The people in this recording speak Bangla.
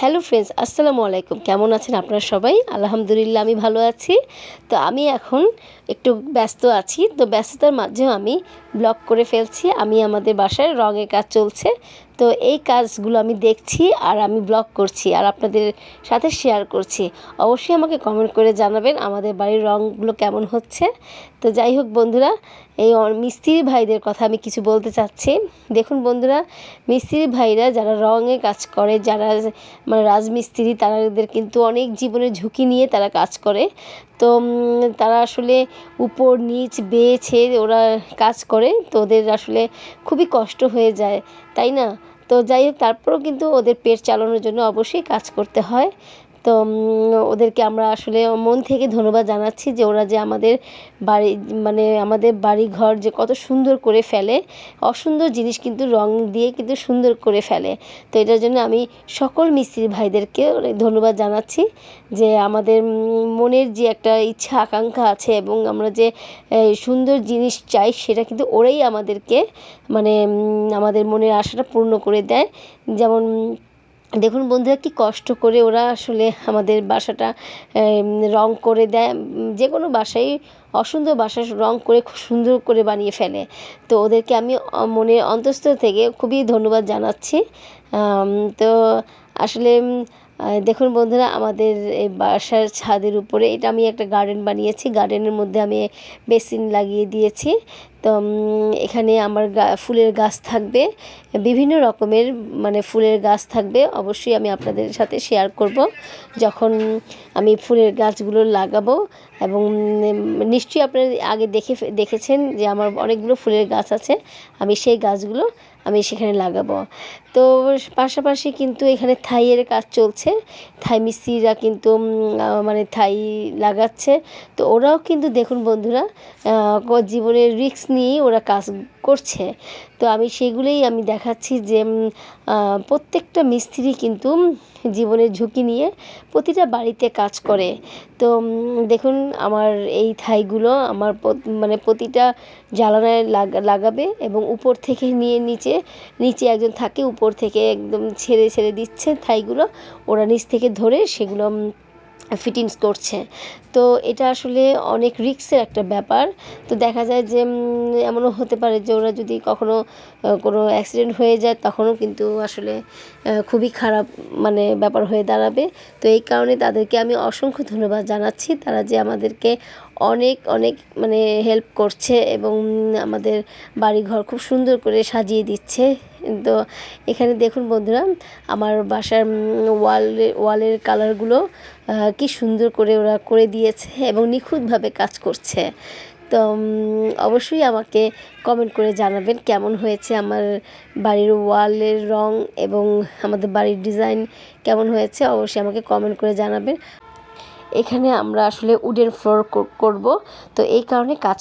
হ্যালো ফ্রেন্ডস, আসসালামু আলাইকুম। কেমন আছেন আপনারা সবাই? আলহামদুলিল্লাহ, আমি ভালো আছি। তো আমি এখন একটু ব্যস্ত আছি। তো ব্যস্ততার মাঝেও আমি ব্লগ করে ফেলছি। আমি আমাদের বাসায় রঙের কাজ চলছে। তো এই কাজগুলো আমি দেখছি আর আমি ব্লগ করছি আর আপনাদের সাথে শেয়ার করছি। অবশ্যই আমাকে কমেন্ট করে জানাবেন আমাদের বাড়ির রঙগুলো কেমন হচ্ছে। তো যাই হোক বন্ধুরা, এই মিস্ত্রি ভাইদের কথা আমি কিছু বলতে চাচ্ছি। দেখুন বন্ধুরা, মিস্ত্রি ভাইরা যারা রঙে কাজ করে, যারা মানে রাজমিস্ত্রি, তাদের কিন্তু অনেক জীবনের ঝুঁকি নিয়ে তারা কাজ করে। তো তারা আসলে উপর, নিচ, বেছে ওরা কাজ করে। তো ওদের আসলে খুবই কষ্ট হয়ে যায়, তাই না? তো যাই হোক তারপরেও কিন্তু ওদের পেট চালানোর জন্য অবশ্যই কাজ করতে হয়। তো ওদেরকে আমরা আসলে মন থেকে ধন্যবাদ জানাচ্ছি যে ওরা যে আমাদের বাড়ি মানে আমাদের বাড়ি ঘর যে কত সুন্দর করে ফেলে। অসুন্দর জিনিস কিন্তু রং দিয়ে কিন্তু সুন্দর করে ফেলে। তো এটার জন্য আমি সকল মিস্ত্রি ভাইদেরকে ধন্যবাদ জানাচ্ছি যে আমাদের মনের যে একটা ইচ্ছা, আকাঙ্ক্ষা আছে এবং আমরা যে সুন্দর জিনিস চাই সেটা কিন্তু ওরাই আমাদেরকে মানে আমাদের মনের আশাটা পূর্ণ করে দেয়। যেমন দেখুন বন্ধুরা, কি কষ্ট করে ওরা আসলে আমাদের বাসাটা রং করে দেয়। যে কোনো বাসায়, অসুন্দর বাসা রং করে খুব সুন্দর করে বানিয়ে ফেলে। তো ওদেরকে আমি মনে অন্তঃস্থ থেকে খুবই ধন্যবাদ জানাচ্ছি। তো আসলে দেখুন বন্ধুরা, আমাদের এই বাসার ছাদের উপরে, এটা আমি একটা গার্ডেন বানিয়েছি। গার্ডেনের মধ্যে আমি বেসিন লাগিয়ে দিয়েছি। তো এখানে আমার ফুলের গাছ থাকবে, বিভিন্ন রকমের মানে ফুলের গাছ থাকবে, অবশ্যই আমি আপনাদের সাথে শেয়ার করব। যখন আমি ফুলের গাছগুলো লাগাবো এবং নিশ্চয়ই আপনারা আগে দেখে দেখেছেন যে আমার অনেকগুলো ফুলের গাছ আছে, আমি সেই গাছগুলো আমি সেখানে লাগাবো। তো, পাশাপাশি কিন্তু এখানে থাইয়ের কাজ চলছে, থাই মিস্ত্রিরা কিন্তু মানে থাই লাগাচ্ছে। তো ওরাও কিন্তু দেখুন বন্ধুরা জীবনের রিস্ক নিয়েই ওরা কাজ করছে। তো আমি সেগুলোই আমি দেখাচ্ছি যে প্রত্যেকটা মিস্ত্রি কিন্তু জীবনের ঝুঁকি নিয়ে প্রতিটা বাড়িতে কাজ করে। তো দেখুন আমার এই থাইগুলো আমার মানে প্রতিটা জ্বালানায় লাগা, লাগাবে এবং উপর থেকে নিয়ে নিচে নিচে একজন থাকে, উপর থেকে একদম ছেড়ে ছেড়ে দিচ্ছে থাইগুলো। ওরা নিচ থেকে ধরে সেগুলো ফিটিংস করছে। তো এটা আসলে অনেক রিক্সের একটা ব্যাপার। তো দেখা যায় যে এমনও হতে পারে যে, ওরা যদি কখনো কোনো অ্যাক্সিডেন্ট হয়ে যায়, তখনও কিন্তু আসলে খুবই খারাপ মানে ব্যাপার হয়ে দাঁড়াবে। তো এই কারণে তাদেরকে আমি অসংখ্য ধন্যবাদ জানাচ্ছি। তারা যে আমাদেরকে অনেক অনেক মানে হেল্প করছে এবং আমাদের বাড়িঘর খুব সুন্দর করে সাজিয়ে দিচ্ছে। তো এখানে দেখুন বন্ধুরা, আমার বাসার ওয়ালের ওয়ালের কালারগুলো কি সুন্দর করে ওরা করে দিয়েছে এবং নিখুঁতভাবে কাজ করছে। তো অবশ্যই আমাকে কমেন্ট করে জানাবেন কেমন হয়েছে আমার বাড়ির ওয়ালের রং এবং আমাদের বাড়ির ডিজাইন কেমন হয়েছে। অবশ্যই আমাকে কমেন্ট করে জানাবেন। এখানে আমরা আসলে উডেন ফ্লোর করব। তো এই কারণে কাজ